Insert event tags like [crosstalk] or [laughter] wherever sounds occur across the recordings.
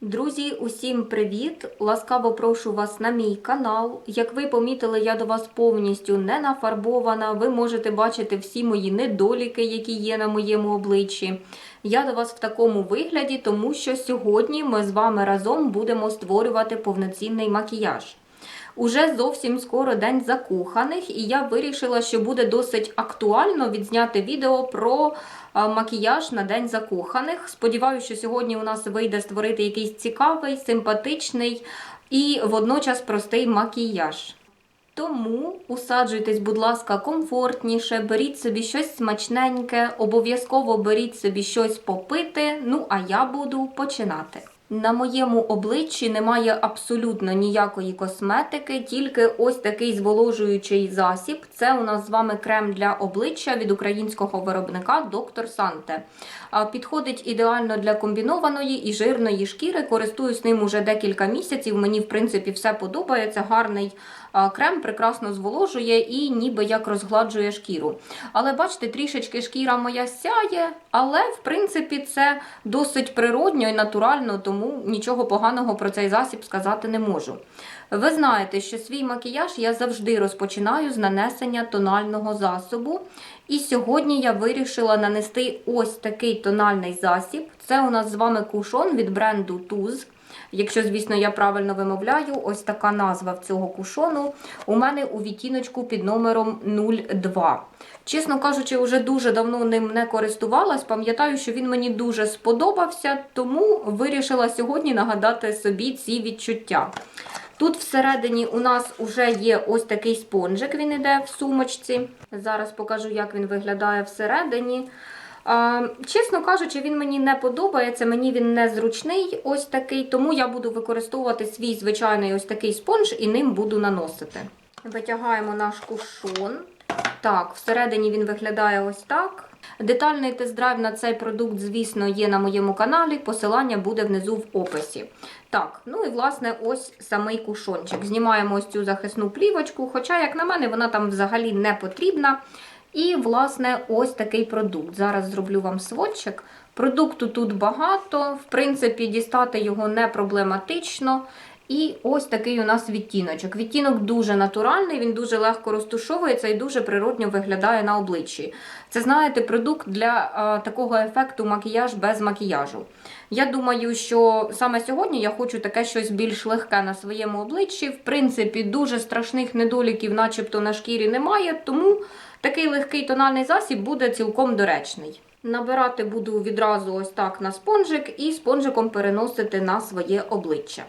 Друзі, усім привіт! Ласкаво прошу вас на мій канал. Як ви помітили, я до вас повністю не нафарбована. Ви можете бачити всі мої недоліки, які є на моєму обличчі. Я до вас в такому вигляді, тому що сьогодні ми з вами разом будемо створювати повноцінний макіяж. Уже зовсім скоро день закоханих, і я вирішила, що буде досить актуально відзняти відео про макіяж на день закоханих. Сподіваюся, що сьогодні у нас вийде створити якийсь цікавий, симпатичний і водночас простий макіяж. Тому усаджуйтесь, будь ласка, комфортніше, беріть собі щось смачненьке, обов'язково беріть собі щось попити. Ну а я буду починати. На моєму обличчі немає абсолютно ніякої косметики, тільки ось такий зволожуючий засіб. Це у нас з вами крем для обличчя від українського виробника Доктор Санте. Підходить ідеально для комбінованої і жирної шкіри. Користуюсь ним уже декілька місяців. Мені, в принципі, все подобається. Гарний крем прекрасно зволожує і ніби як розгладжує шкіру. Але бачите, трішечки шкіра моя сяє, але в принципі це досить природньо і натурально, тому нічого поганого про цей засіб сказати не можу. Ви знаєте, що свій макіяж я завжди розпочинаю з нанесення тонального засобу. І сьогодні я вирішила нанести ось такий тональний засіб. Це у нас з вами кушон від бренду Туз. Якщо, звісно, я правильно вимовляю, ось така назва в цього кушону. У мене у відтіночку під номером 02. Чесно кажучи, вже дуже давно ним не користувалась. Пам'ятаю, що він мені дуже сподобався, тому вирішила сьогодні нагадати собі ці відчуття. Тут всередині у нас вже є ось такий спонжик, він іде в сумочці. Зараз покажу, як він виглядає всередині. Чесно кажучи, він мені не подобається, мені він не зручний ось такий, тому я буду використовувати свій звичайний ось такий спонж і ним буду наносити. Витягаємо наш кушон. Так, всередині він виглядає ось так. Детальний тест-драйв на цей продукт, звісно, є на моєму каналі. Посилання буде внизу в описі. Так, ну і власне ось самий кушончик. Знімаємо ось цю захисну плівочку, хоча, як на мене, вона там взагалі не потрібна. І, власне, ось такий продукт. Зараз зроблю вам сводчик. Продукту тут багато, в принципі, дістати його не проблематично. І ось такий у нас відтіночок. Відтінок дуже натуральний, він дуже легко розтушовується і дуже природньо виглядає на обличчі. Це, знаєте, продукт для а, такого ефекту макіяж без макіяжу. Я думаю, що саме сьогодні я хочу таке щось більш легке на своєму обличчі. В принципі, дуже страшних недоліків, начебто на шкірі немає, тому такий легкий тональний засіб буде цілком доречний. Набирати буду відразу ось так на спонжик і спонжиком переносити на своє обличчя.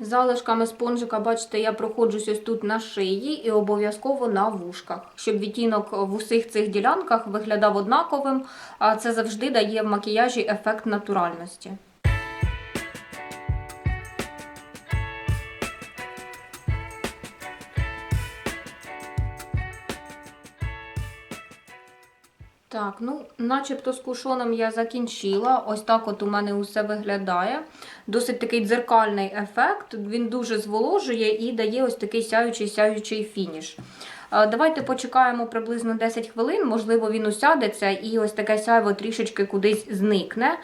Залишками спонжика, бачите, я проходжусь ось тут на шиї і обов'язково на вушках, щоб відтінок в усіх цих ділянках виглядав однаковим, а це завжди дає в макіяжі ефект натуральності. Так, ну, начебто з кушоном я закінчила. Ось так от у мене усе виглядає. Досить такий дзеркальний ефект. Він дуже зволожує і дає ось такий сяючий-сяючий фініш. Е, Давайте почекаємо приблизно 10 хвилин, можливо, він усядеться і ось таке сяйво трішечки кудись зникне.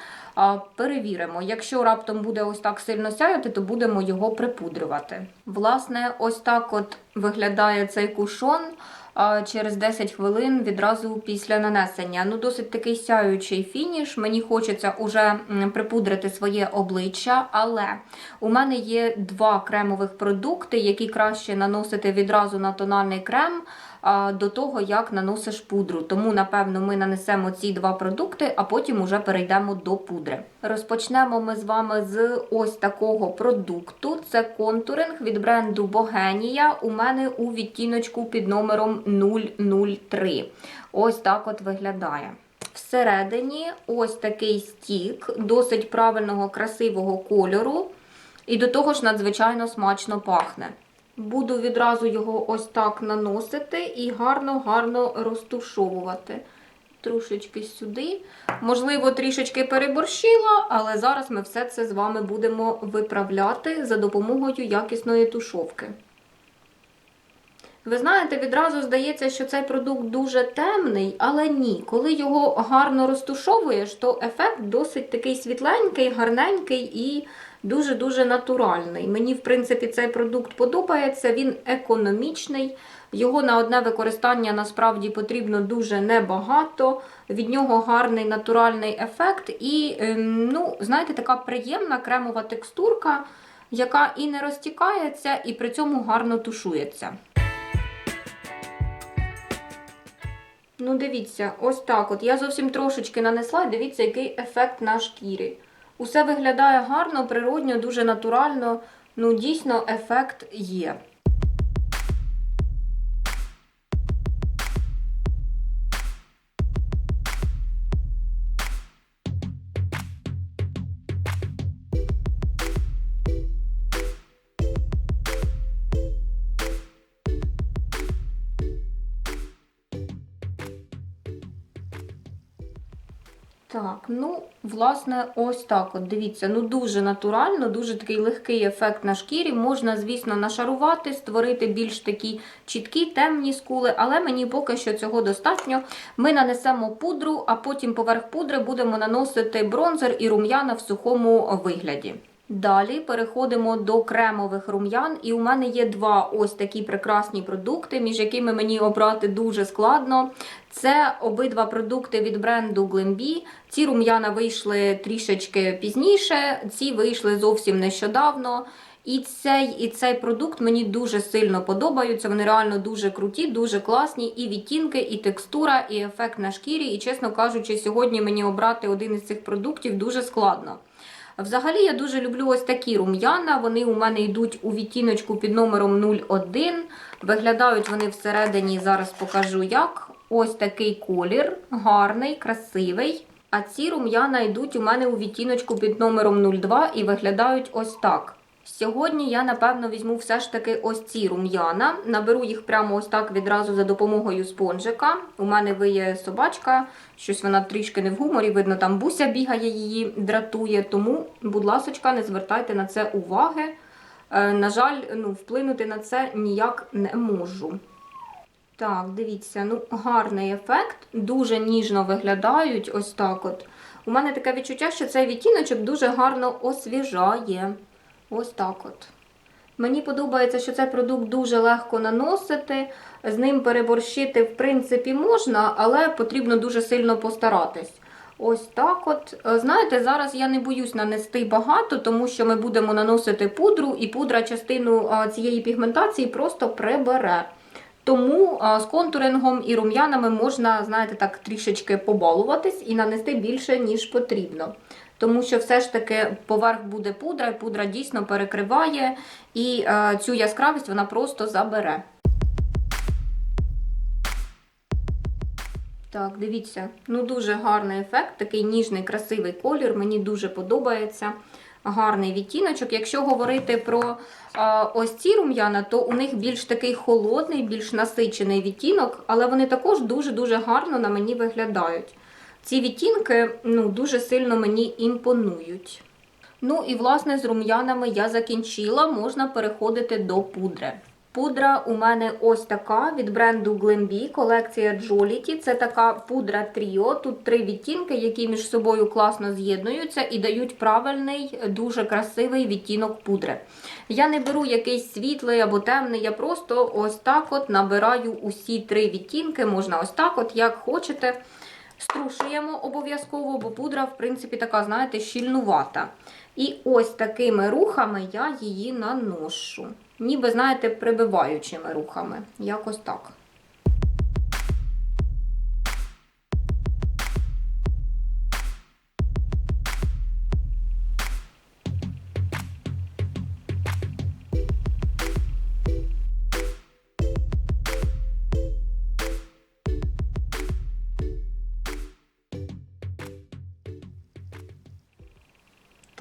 Перевіримо. Якщо раптом буде ось так сильно сяяти, то будемо його припудрювати. Власне, ось так от виглядає цей кушон через 10 хвилин відразу після нанесення. Ну, досить такий сяючий фініш. Мені хочеться уже припудрити своє обличчя, але у мене є два кремових продукти, які краще наносити відразу на тональний крем до того, як наносиш пудру. Тому, напевно, ми нанесемо ці два продукти, а потім уже перейдемо до пудри. Розпочнемо ми з вами з ось такого продукту. Це контуринг від бренду Богенія. У мене у відтіночку під номером 003. Ось так от виглядає. Всередині ось такий стік, досить правильного, красивого кольору. І до того ж надзвичайно смачно пахне. Буду відразу його ось так наносити і гарно-гарно розтушовувати. Трошечки сюди. Можливо, трішечки переборщила, але зараз ми все це з вами будемо виправляти за допомогою якісної тушовки. Ви знаєте, відразу здається, що цей продукт дуже темний, але ні. Коли його гарно розтушовуєш, то ефект досить такий світленький, гарненький і дуже-дуже натуральний. Мені, в принципі, цей продукт подобається, він економічний. Його на одне використання насправді потрібно дуже небагато. Від нього гарний натуральний ефект і, ем, ну, знаєте, така приємна кремова текстурка, яка і не розтікається, і при цьому гарно тушується. Ну, дивіться, ось так от. Я зовсім трошечки нанесла, дивіться, який ефект на шкірі. Усе виглядає гарно, природньо, дуже натурально. Ну, дійсно, ефект є. Так, ну, власне, ось так. от, Дивіться, ну дуже натурально, дуже такий легкий ефект на шкірі. Можна, звісно, нашарувати, створити більш такі чіткі, темні скули, але мені поки що цього достатньо. Ми нанесемо пудру, а потім поверх пудри будемо наносити бронзер і рум'яна в сухому вигляді. Далі переходимо до кремових рум'ян, і у мене є два ось такі прекрасні продукти, між якими мені обрати дуже складно. Це обидва продукти від бренду Glambi. Ці рум'яна вийшли трішечки пізніше, ці вийшли зовсім нещодавно. І цей і цей продукт мені дуже сильно подобаються. Вони реально дуже круті, дуже класні. І відтінки, і текстура, і ефект на шкірі. І, чесно кажучи, сьогодні мені обрати один із цих продуктів дуже складно. Взагалі, я дуже люблю ось такі рум'яна. Вони у мене йдуть у відтіночку під номером 01. Виглядають вони всередині, зараз покажу як. Ось такий колір, гарний, красивий. А ці рум'яна йдуть у мене у відтіночку під номером 02 і виглядають ось так. Сьогодні я, напевно, візьму все ж таки ось ці рум'яна. Наберу їх прямо ось так відразу за допомогою спонжика. У мене виє собачка, щось вона трішки не в гуморі, видно, там буся бігає, її дратує. Тому, будь ласочка, не звертайте на це уваги. Е, на жаль, ну, вплинути на це ніяк не можу. Так, дивіться, ну гарний ефект, дуже ніжно виглядають ось так от. У мене таке відчуття, що цей відтіночок дуже гарно освіжає. Ось так от. Мені подобається, що цей продукт дуже легко наносити. З ним переборщити, в принципі, можна, але потрібно дуже сильно постаратись. Ось так от. Знаєте, зараз я не боюсь нанести багато, тому що ми будемо наносити пудру, і пудра частину цієї пігментації просто прибере. Тому з контурингом і рум'янами можна, знаєте, так трішечки побалуватись і нанести більше, ніж потрібно. Тому що все ж таки поверх буде пудра, і пудра дійсно перекриває, і е, цю яскравість вона просто забере. Так, дивіться, ну дуже гарний ефект, такий ніжний, красивий колір, мені дуже подобається. Гарний відтіночок. Якщо говорити про а, ось ці рум'яна, то у них більш такий холодний, більш насичений відтінок, але вони також дуже-дуже гарно на мені виглядають. Ці відтінки ну, дуже сильно мені імпонують. Ну і, власне, з рум'янами я закінчила, можна переходити до пудри. Пудра у мене ось така від бренду Glambi, колекція Jollity. Це така пудра Trio. Тут три відтінки, які між собою класно з'єднуються і дають правильний, дуже красивий відтінок пудри. Я не беру якийсь світлий або темний, я просто ось так от набираю усі три відтінки, можна ось так, от як хочете. Струшуємо обов'язково, бо пудра, в принципі, така, знаєте, щільнувата. І ось такими рухами я її наношу. Ніби, знаєте, прибиваючими рухами. Якось так.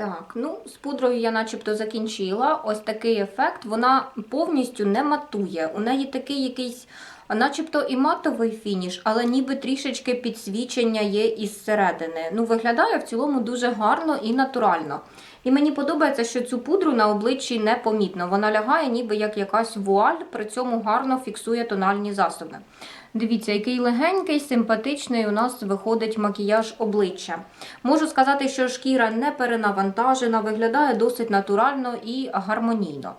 Так, ну з пудрою я начебто закінчила. Ось такий ефект. Вона повністю не матує. У неї такий якийсь, начебто і матовий фініш, але ніби трішечки підсвічення є із середини. Ну, виглядає в цілому дуже гарно і натурально. І мені подобається, що цю пудру на обличчі не помітно. Вона лягає ніби як якась вуаль, при цьому гарно фіксує тональні засоби. Дивіться, який легенький, симпатичний у нас виходить макіяж обличчя. Можу сказати, що шкіра не перенавантажена, виглядає досить натурально і гармонійно.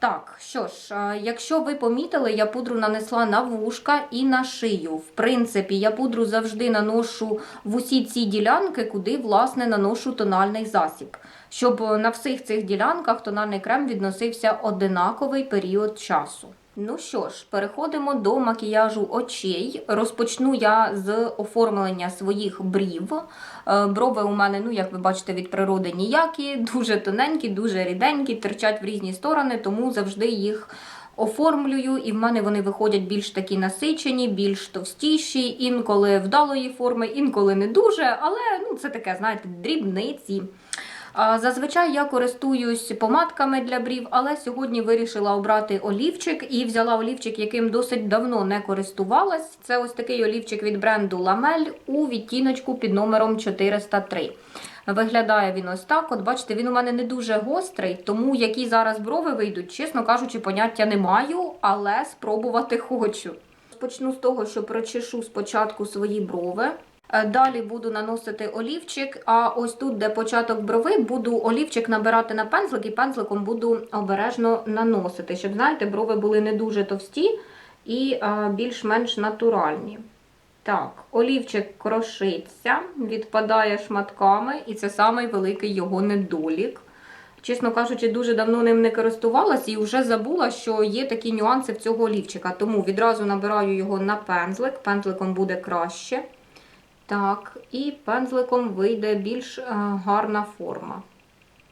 Так, що ж, якщо ви помітили, я пудру нанесла на вушка і на шию. В принципі, я пудру завжди наношу в усі ці ділянки, куди власне наношу тональний засіб, щоб на всіх цих ділянках тональний крем відносився одинаковий період часу. Ну що ж, переходимо до макіяжу очей. Розпочну я з оформлення своїх брів. Е, Брови у мене, ну як ви бачите, від природи ніякі, дуже тоненькі, дуже ріденькі, терчать в різні сторони, тому завжди їх оформлюю, і в мене вони виходять більш такі насичені, більш товстіші, інколи вдалої форми, інколи не дуже, але ну це таке, знаєте, дрібниці. Зазвичай я користуюсь помадками для брів, але сьогодні вирішила обрати олівчик і взяла олівчик, яким досить давно не користувалась. Це ось такий олівчик від бренду Lamel у відтіночку під номером 403. Виглядає він ось так. От бачите, він у мене не дуже гострий, тому які зараз брови вийдуть, чесно кажучи, поняття не маю, але спробувати [laughs] хочу. Почну з того, що прочешу спочатку свої брови. Е, Далі буду наносити олівчик, а ось тут, де початок брови, буду олівчик набирати на пензлик і пензликом буду обережно наносити, щоб, знаєте, брови були не дуже товсті і е, більш-менш натуральні. Так, олівчик крошиться, відпадає шматками, і це самий великий його недолік. Чесно кажучи, дуже давно ним не користувалась і вже забула, що є такі нюанси в цього олівчика. Тому відразу набираю його на пензлик, пензликом буде краще. Так, і пензликом вийде більш е, гарна форма.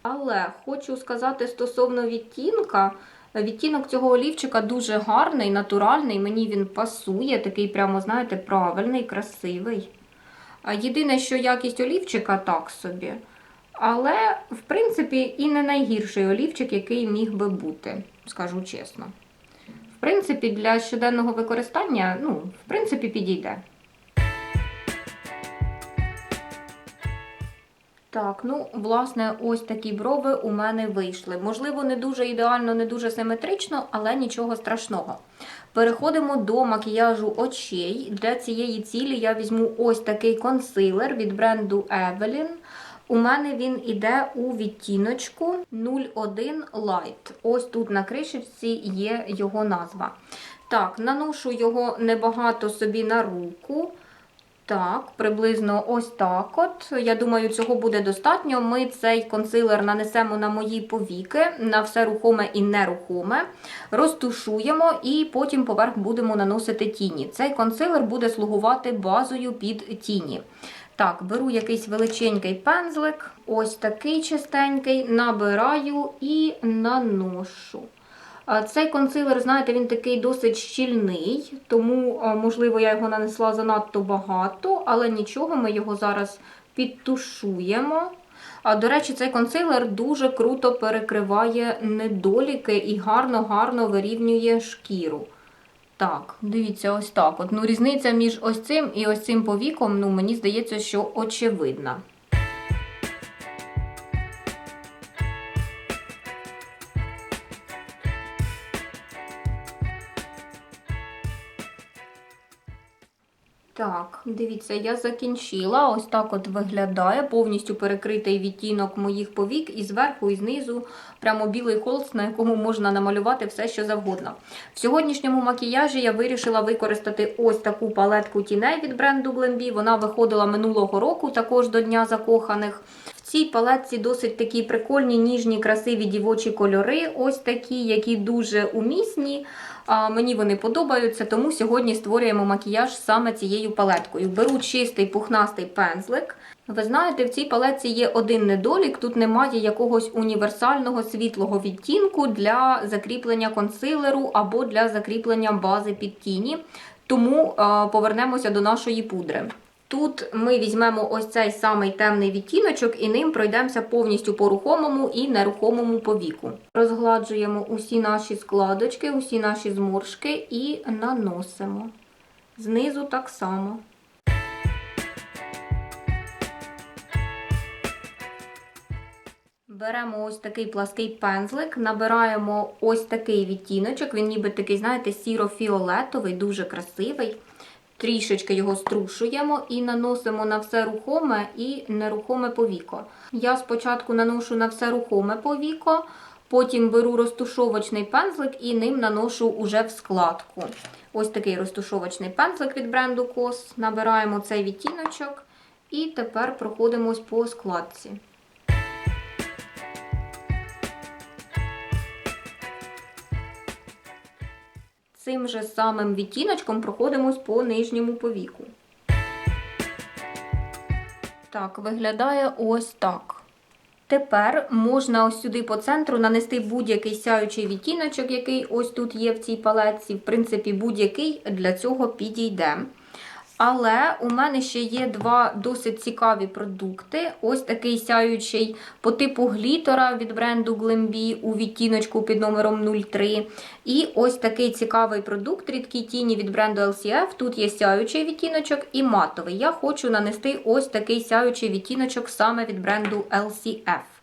Але хочу сказати стосовно відтінка. Відтінок цього олівчика дуже гарний, натуральний, мені він пасує, такий прямо, знаєте, правильний, красивий. Єдине, що якість олівчика так собі. Але, в принципі, і не найгірший олівчик, який міг би бути, скажу чесно. В принципі, для щоденного використання, ну, в принципі, підійде. Так, ну, власне, ось такі брови у мене вийшли. Можливо, не дуже ідеально, не дуже симетрично, але нічого страшного. Переходимо до макіяжу очей. Для цієї цілі я візьму ось такий консилер від бренду Evelyn. У мене він іде у відтіночку 01 Light. Ось тут на кришечці є його назва. Так, наношу його небагато собі на руку. Так, приблизно ось так от. Я думаю, цього буде достатньо. Ми цей консилер нанесемо на мої повіки, на все рухоме і нерухоме, розтушуємо і потім поверх будемо наносити тіні. Цей консилер буде слугувати базою під тіні. Так, беру якийсь величенький пензлик, ось такий чистенький, набираю і наношу. Цей консилер, знаєте, він такий досить щільний, тому, можливо, я його нанесла занадто багато, але нічого, ми його зараз підтушуємо. До речі, цей консилер дуже круто перекриває недоліки і гарно-гарно вирівнює шкіру. Так, дивіться, ось так. От, ну, різниця між ось цим і ось цим повіком, ну, мені здається, що очевидна. Так, дивіться, я закінчила. Ось так от виглядає. Повністю перекритий відтінок моїх повік і зверху, і знизу прямо білий холст, на якому можна намалювати все, що завгодно. В сьогоднішньому макіяжі я вирішила використати ось таку палетку тіней від бренду Glenbee. Вона виходила минулого року, також до Дня закоханих. В цій палетці досить такі прикольні, ніжні, красиві дівочі кольори. Ось такі, які дуже умісні. Мені вони подобаються, тому сьогодні створюємо макіяж саме цією палеткою. Беру чистий пухнастий пензлик. Ви знаєте, в цій палетці є один недолік. Тут немає якогось універсального світлого відтінку для закріплення консилеру або для закріплення бази під тіні. Тому повернемося до нашої пудри. Тут ми візьмемо ось цей самий темний відтіночок і ним пройдемося повністю по рухомому і нерухомому повіку. Розгладжуємо усі наші складочки, усі наші зморшки і наносимо. Знизу так само. Беремо ось такий плаский пензлик, набираємо ось такий відтіночок. Він ніби такий, знаєте, сіро-фіолетовий, дуже красивий. Трішечки його струшуємо і наносимо на все рухоме і нерухоме повіко. Я спочатку наношу на все рухоме повіко, потім беру розтушовочний пензлик і ним наношу уже в складку. Ось такий розтушовочний пензлик від бренду COS. Набираємо цей відтіночок і тепер проходимось по складці. Цим же самим відтіночком проходимось по нижньому повіку. Так, виглядає ось так. Тепер можна ось сюди по центру нанести будь-який сяючий відтіночок, який ось тут є в цій палетці. В принципі, будь-який для цього підійде. Але у мене ще є два досить цікаві продукти. Ось такий сяючий по типу глітера від бренду Glambi у відтіночку під номером 03. І ось такий цікавий продукт рідкі тіні від бренду LCF. Тут є сяючий відтіночок і матовий. Я хочу нанести ось такий сяючий відтіночок саме від бренду LCF.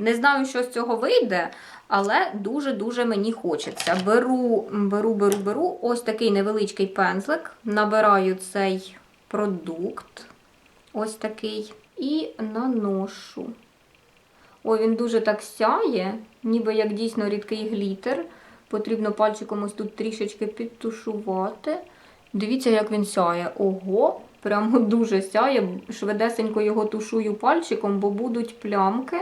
Не знаю, що з цього вийде, але дуже-дуже мені хочеться. Беру, беру, беру, беру ось такий невеличкий пензлик, набираю цей продукт, ось такий, і наношу. Ой, він дуже так сяє, ніби як дійсно рідкий глітер. Потрібно пальчиком ось тут трішечки підтушувати. Дивіться, як він сяє. Ого, прямо [laughs] дуже сяє. Швидесенько його тушую пальчиком, бо будуть плямки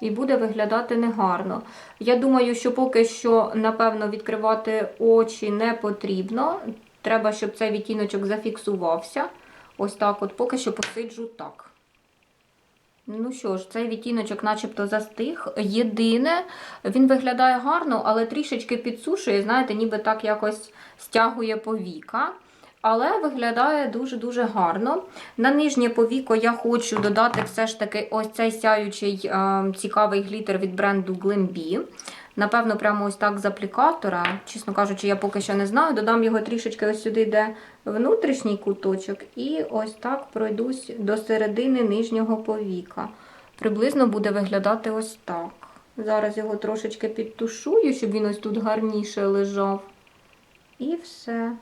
і буде виглядати негарно. Я думаю, що поки що, напевно, відкривати очі не потрібно. Треба, щоб цей відтіночок зафіксувався. Ось так, от поки що посиджу так. Ну що ж, цей відтіночок начебто застиг. Єдине, він виглядає гарно, але трішечки підсушує, знаєте, ніби так якось стягує повіка. Але виглядає дуже-дуже гарно. На нижнє повіко я хочу додати все ж таки ось цей сяючий е, цікавий глітер від бренду Glambi. Напевно, прямо ось так з аплікатора. Чесно кажучи, я поки що не знаю. Додам його трішечки ось сюди, де внутрішній куточок, і ось так пройдусь до середини нижнього повіка. Приблизно буде виглядати ось так. Зараз його трошечки підтушую, щоб він ось тут гарніше лежав. І все.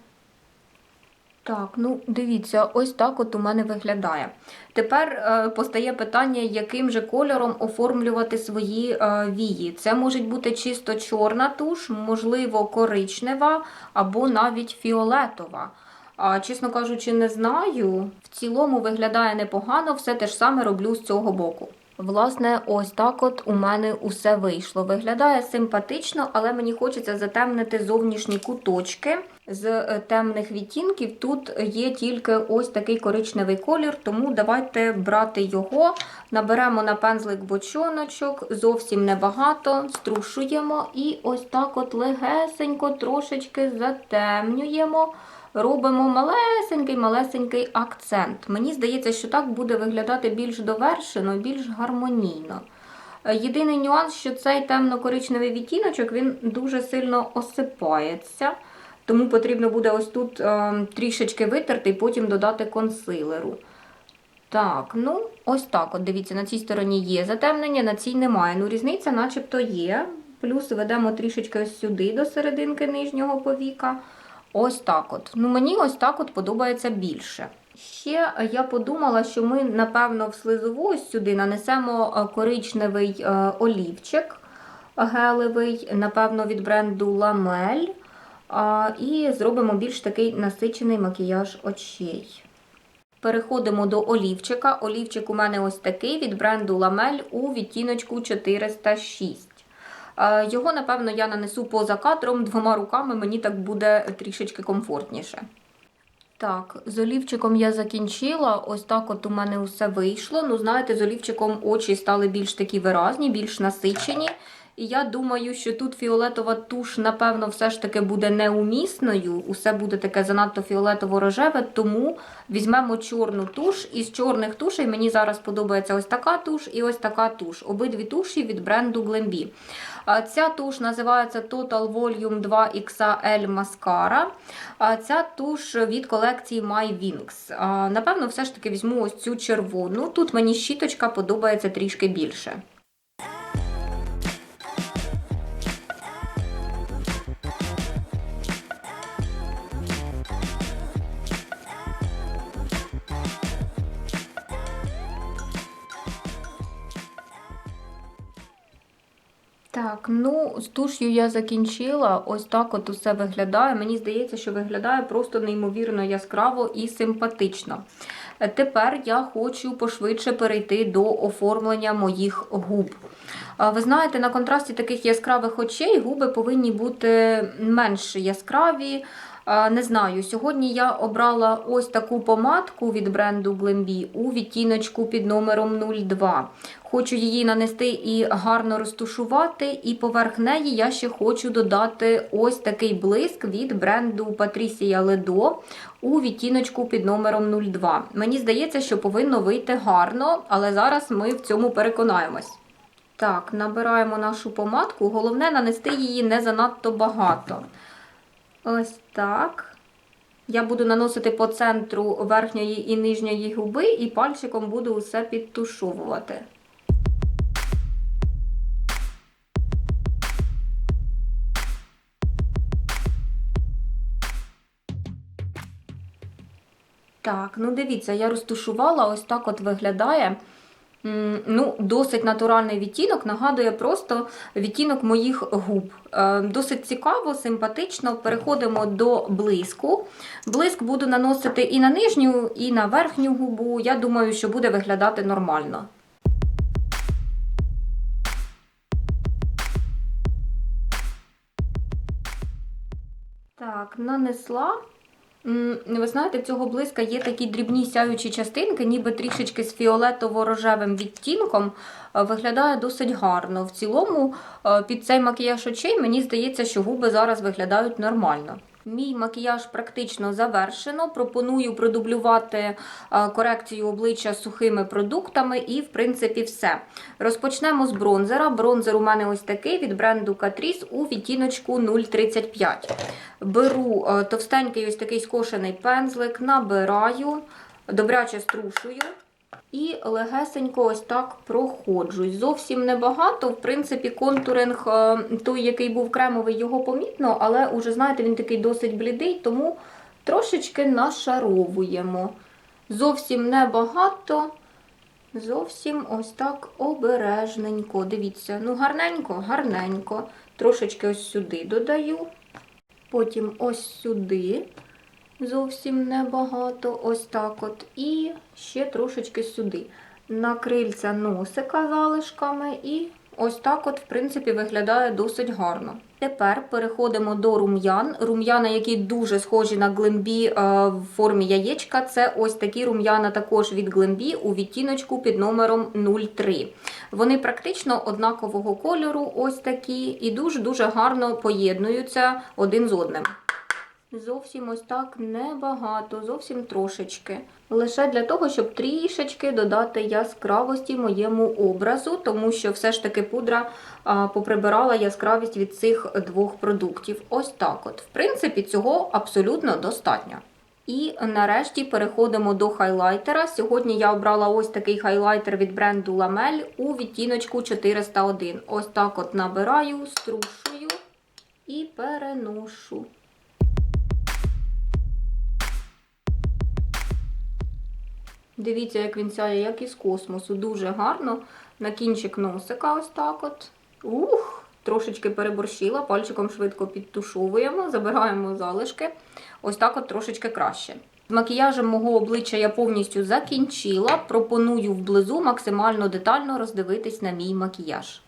Так, ну дивіться, ось так от у мене виглядає. Тепер е, постає питання, яким же кольором оформлювати свої е, вії. Це може бути чисто чорна туш, можливо, коричнева або навіть фіолетова. А, чесно кажучи, не знаю. В цілому виглядає непогано, все те ж саме роблю з цього боку. Власне, ось так от у мене усе вийшло. Виглядає симпатично, але мені хочеться затемнити зовнішні куточки з е, темних відтінків. Тут є тільки ось такий коричневий колір, тому давайте брати його. Наберемо на пензлик бочоночок, зовсім небагато, струшуємо і ось так от легесенько трошечки затемнюємо. Робимо малесенький-малесенький акцент. Мені здається, що так буде виглядати більш довершено, більш гармонійно. Е, Єдиний нюанс, що цей темно-коричневий відтіночок він дуже сильно осипається, тому потрібно буде ось тут е, трішечки витерти і потім додати консилеру. Так, ну ось так. От дивіться, на цій стороні є затемнення, на цій немає. Ну, різниця начебто є. Плюс ведемо трішечки ось сюди до серединки нижнього повіка. Ось так от. Ну, мені ось так от подобається більше. Ще я подумала, що ми, напевно, в слизову ось сюди нанесемо е, коричневий е, олівчик гелевий, напевно, від бренду Ламель. І зробимо більш такий насичений макіяж очей. Переходимо до олівчика. Олівчик у мене ось такий від бренду Ламель у відтіночку 406. Е, Його, напевно, я нанесу поза кадром двома руками, мені так буде трішечки комфортніше. Так, з олівчиком я закінчила. Ось так от у мене усе вийшло. Ну, знаєте, з олівчиком очі стали більш такі виразні, більш насичені. І я думаю, що тут фіолетова туш, напевно, все ж таки буде неумісною. Усе буде таке занадто фіолетово-рожеве, тому візьмемо чорну туш. Із чорних тушей мені зараз подобається ось така туш і ось така туш. Обидві туші від бренду Glambi. Ця туш називається Total Volume 2 XL Mascara. Ця туш від колекції My Wings. Напевно, все ж таки візьму ось цю червону. Тут мені щіточка подобається трішки більше. Так, ну з туш'ю я закінчила. Ось так от усе виглядає. Мені здається, що виглядає просто неймовірно яскраво і симпатично. Е, Тепер я хочу пошвидше перейти до оформлення моїх губ. Ви знаєте, на контрасті таких яскравих очей губи повинні бути менш яскраві. Не знаю, сьогодні я обрала ось таку помадку від бренду Glambi у відтіночку під номером 02. Хочу її нанести і гарно розтушувати, і поверх неї я ще хочу додати ось такий блиск від бренду Patricia Ledo у відтіночку під номером 02. Мені здається, що повинно вийти гарно, але зараз ми в цьому переконаємось. Так, набираємо нашу помадку. Головне нанести її не занадто багато. Ось так. Я буду наносити по центру верхньої і нижньої губи, і пальчиком буду усе підтушовувати. Так, ну дивіться, я розтушувала, ось так от виглядає. Ну, досить натуральний відтінок, нагадує просто відтінок моїх губ. Е, Досить цікаво, симпатично. Переходимо до блиску. Блиск буду наносити і на нижню, і на верхню губу. Я думаю, що буде виглядати нормально. Так, нанесла. М, Ви знаєте, цього блиска є такі дрібні сяючі частинки, ніби трішечки з фіолетово-рожевим відтінком. Е, Виглядає досить гарно. В цілому, е, під цей макіяж очей, мені здається, що губи зараз виглядають нормально. Мій макіяж практично завершено. Пропоную продублювати е, корекцію обличчя сухими продуктами і, в принципі, все. Розпочнемо з бронзера. Бронзер у мене ось такий від бренду Catrice у відтіночку 035. Беру е, товстенький ось такий скошений пензлик, набираю, добряче струшую. І легесенько ось так проходжусь. Зовсім небагато. В принципі, контуринг, е, той, який був кремовий, його помітно, але уже, знаєте, він такий досить блідий, тому трошечки нашаровуємо. Зовсім небагато. Зовсім ось так обережненько. Дивіться, ну гарненько, гарненько. Трошечки ось сюди додаю. Потім ось сюди. Зовсім небагато, ось так от. І ще трошечки сюди. На крильця носика залишками, і ось так от, в принципі, виглядає досить гарно. Тепер переходимо до рум'ян. Рум'яна, які дуже схожі на глембі е, в формі яєчка. Це ось такі рум'яна також від глембі у відтіночку під номером 03. Вони практично однакового кольору, ось такі, і дуже-дуже гарно поєднуються один з одним. Зовсім ось так небагато, зовсім трошечки. Лише для того, щоб трішечки додати яскравості моєму образу, тому що все ж таки пудра поприбирала яскравість від цих двох продуктів. Ось так от. В принципі, цього абсолютно достатньо. І нарешті переходимо до хайлайтера. Сьогодні я обрала ось такий хайлайтер від бренду Lamel у відтіночку 401. Ось так от набираю, струшую і переношу. Дивіться, як він сяє, як із космосу. Дуже гарно. На кінчик носика ось так от. Ух! Трошечки переборщила, пальчиком швидко підтушовуємо, забираємо залишки. Ось так от трошечки краще. З макіяжем мого обличчя я повністю закінчила. Пропоную вблизу максимально детально роздивитись на мій макіяж.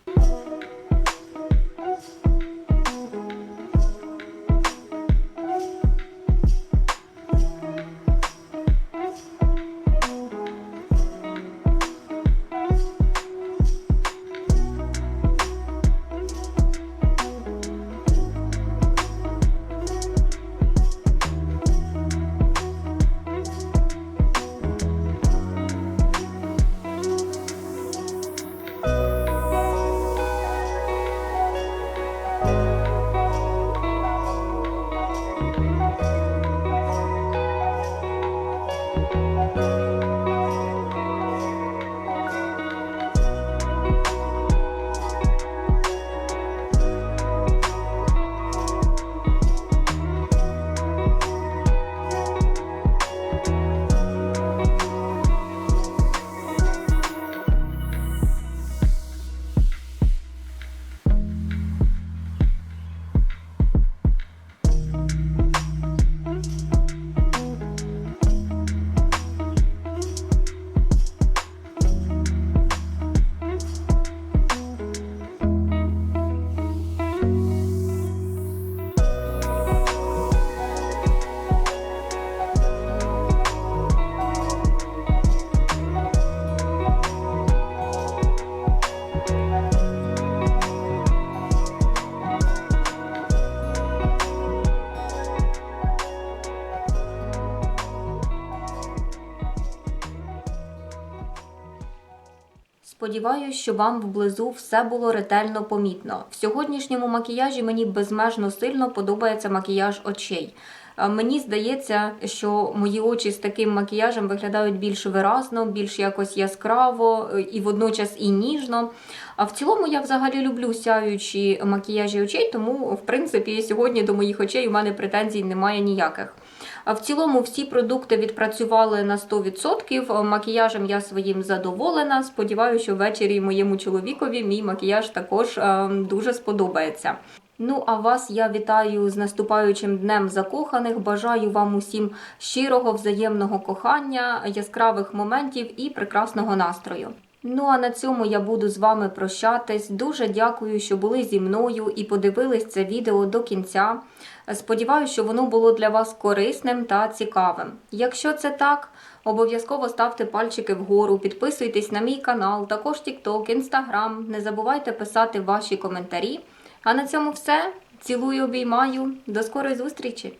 Сподіваюсь, що вам вблизу все було ретельно помітно. В сьогоднішньому макіяжі мені безмежно сильно подобається макіяж очей. Мені здається, що мої очі з таким макіяжем виглядають більш виразно, більш якось яскраво е, і водночас і ніжно. А в цілому я взагалі люблю сяючі макіяжі очей, тому в принципі сьогодні до моїх очей у мене претензій немає ніяких. В цілому всі продукти відпрацювали на 100%. Макіяжем я своїм задоволена. Сподіваюся, що ввечері моєму чоловікові мій макіяж також е, дуже сподобається. Ну, а вас я вітаю з наступаючим днем закоханих. Бажаю вам усім щирого взаємного кохання, яскравих моментів і прекрасного настрою. Ну а на цьому я буду з вами прощатись. Дуже дякую, що були зі мною і подивились це відео до кінця. Сподіваюся, що воно було для вас корисним та цікавим. Якщо це так, обов'язково ставте пальчики вгору, підписуйтесь на мій канал, також TikTok, Instagram. Не забувайте писати ваші коментарі. А на цьому все. Цілую, обіймаю. До скорої зустрічі!